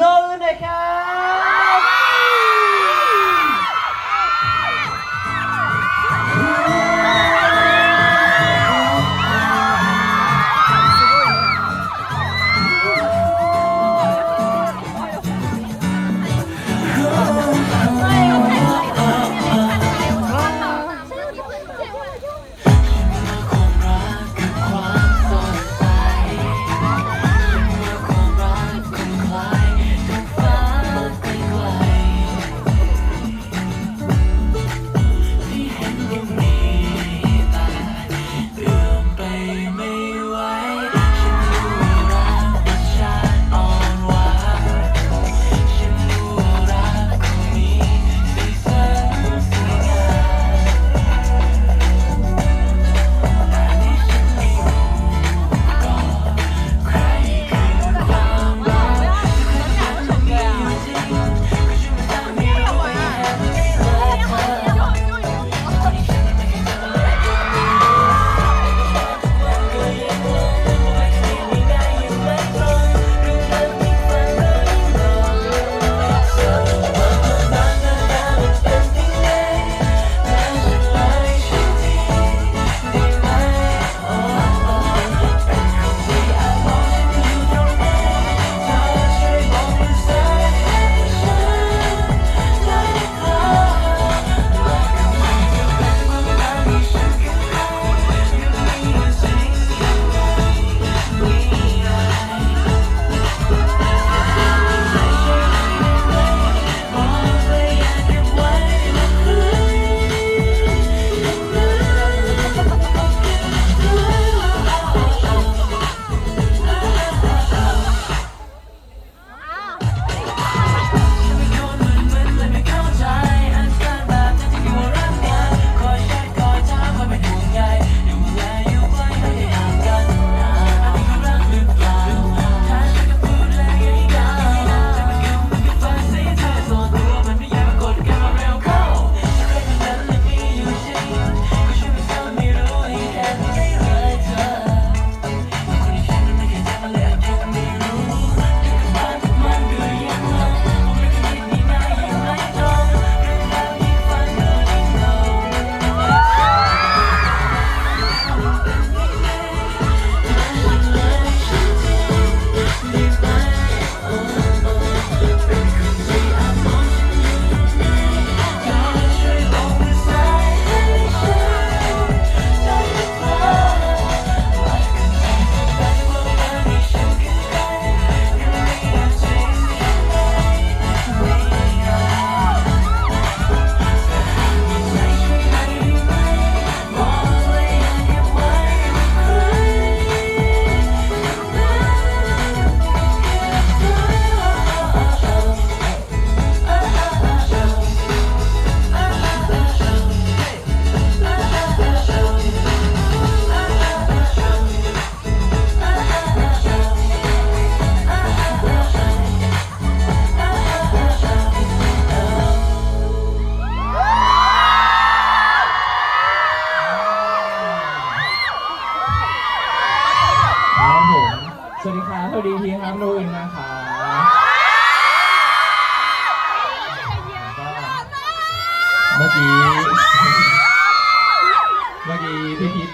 นนท์นะครับครับ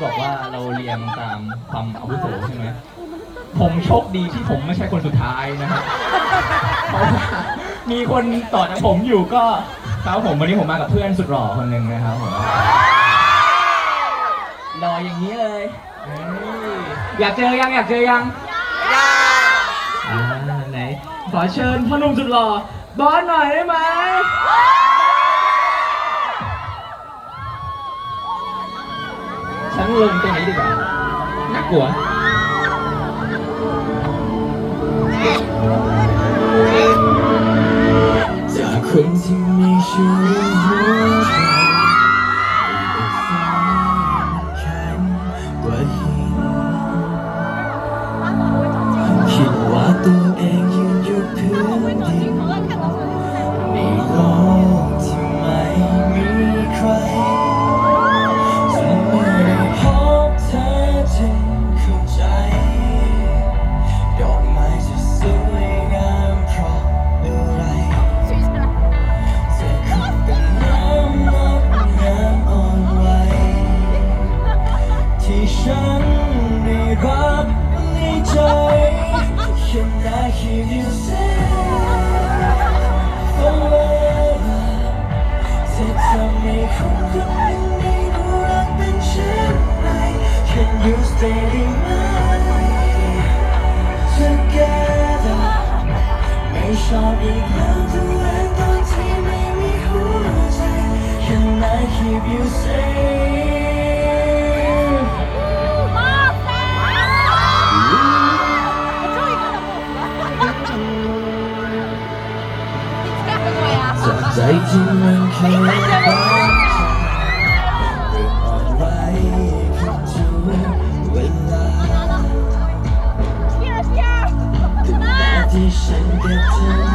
บอกว่าเราเรียงตามความอาวุโสใช่ไหมผมโชคดีที่ผมไม่ใช่คนสุดท้ายนะครับเพราะว่ามีคนต่อจากผมอยู่ก็ครับผมวันนี้ผมมากับเพื่อนสุดหล่อคนหนึ่งนะครับผมรออย่างนี้เลยเฮ้ยอยากเจอยังอยากเจอยังอ่าไหนขอเชิญพ่อหนุ่มสุดหล่อบอสหน่อยได้ไหม ลงตรงนี้ดีกว่า น่ากลัวจากคนที่มีชีวิตหัวใจไม่คัญกว่าหินคิดว่าตัวเองยืนอยู่พื้นดินในโลกที่ไม่มีใคร ได้ไหม Together ไม่ชอบอีกแล้วดูแลตอนที่ไม่มีหัวใจ Can I keep you safe แม้ที่ฉั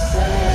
the.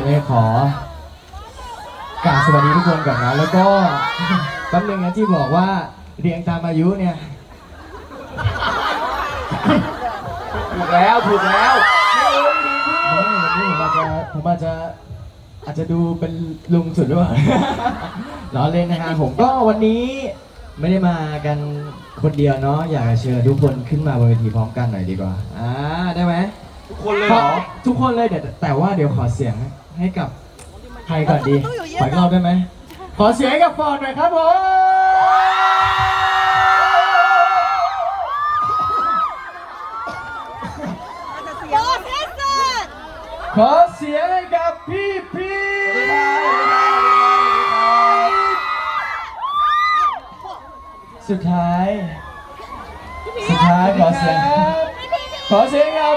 อนอื่นเลยขอกราบสวัสดีทุกคนก่อนนะแล้วก็แป๊บนึงนะที่บอกว่าเรียงตามอายุเนี่ยถูกแล้วถูกแล้วไม่วันนี้ผมอาจจะผมอาจจะอาจจะดูเป็นลุงสุดหรือเปล่าล้อเล่นนะฮะผมก็วันนี้ไม่ได้มากันคนเดียวเนาะอยากจะเชิญทุกคนขึ้นมาบนเวทีพร้อมกันหน่อยดีกว่าอ่าได้ไหมทุกคนเลยเหรอทุกคนเลยเดี๋ยวแต่ว่าเดี๋ยวขอเสียง ให้กับใครก่อนดีขออีกรอบได้ไหม ขอเสียงให้กับฟอร์ดหน่อยครับผมขอเสียงให้กับพี่พี่สุดท้าย สุดท้ายขอเสียง ขอเสียงกับ